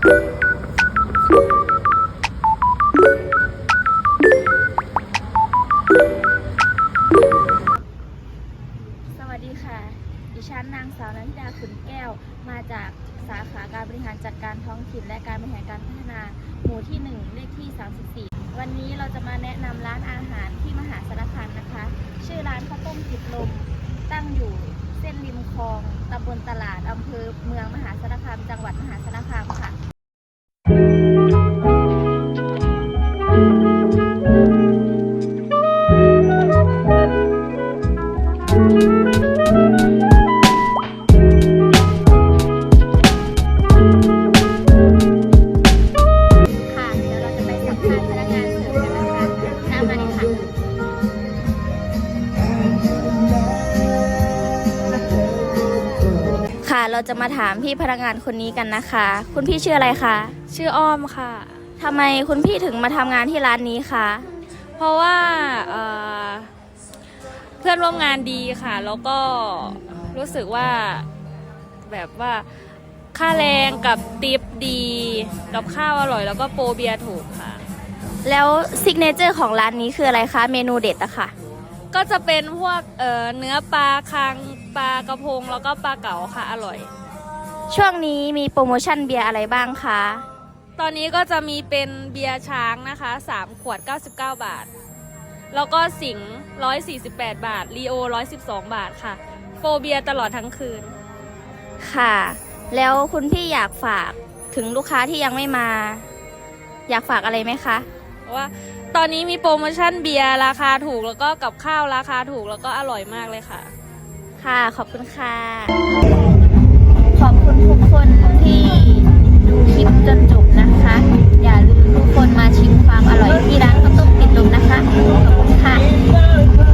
สวัสดีค่ะ ดิฉันนางสาวนันทิดาขุนแก้ว มาจากสาขาการบริหารจัดการท้องถิ่นและการบริหารการพัฒนา หมู่ที่ 1 เลขที่ 34 วันนี้เราจะมาแนะนำร้านอาหารที่มหาสารคามนะคะ ชื่อร้านข้าวต้มจิตลม ตั้งอยู่เส้นริมคลองตำบลตลาดอำเภอเมืองมหาสารคาม จังหวัดมหาสารคามค่ะ เราจะมาถามพี่พนักงานคนนี้กันนะคะ คุณพี่ชื่ออะไรคะชื่ออ้อมค่ะ ทำไมคุณพี่ถึงมาทำงานที่ร้านนี้คะเพราะว่าเอ่อเพื่อนร่วมงานดีค่ะ แล้วก็รู้สึกว่าแบบว่าค่าแรงกับติปดีกับข้าวอร่อย แล้วก็โปรเบียร์ถูกค่ะ แล้วซิกเนเจอร์ของร้านนี้คืออะไรคะ เมนูเด็ดอะค่ะ ก็จะเป็นพวกเอ่อเนื้อปลาคังปลากระพงแล้วก็ปลาเก๋าค่ะอร่อย ช่วงนี้มีโปรโมชั่นเบียร์อะไรบ้างคะ ตอนนี้ก็จะมีเป็นเบียร์ช้างนะคะ3ขวด 99 บาท แล้วก็สิงห์148 บาทลีโอ 112 บาทค่ะ โปรเบียร์ตลอดทั้งคืน ค่ะ แล้วคุณพี่อยากฝากถึงลูกค้าที่ยังไม่มา อยากฝากอะไรไหมคะเพ ราะว่าตอนนี้มีโปรโมชั่นเบียร์ราคาถูกแล้วก็กับข้าวราคาถูกแล้วก็อร่อยมากเลยค่ะ ค่ะขอบคุณค่ะ ขอบคุณทุกคนที่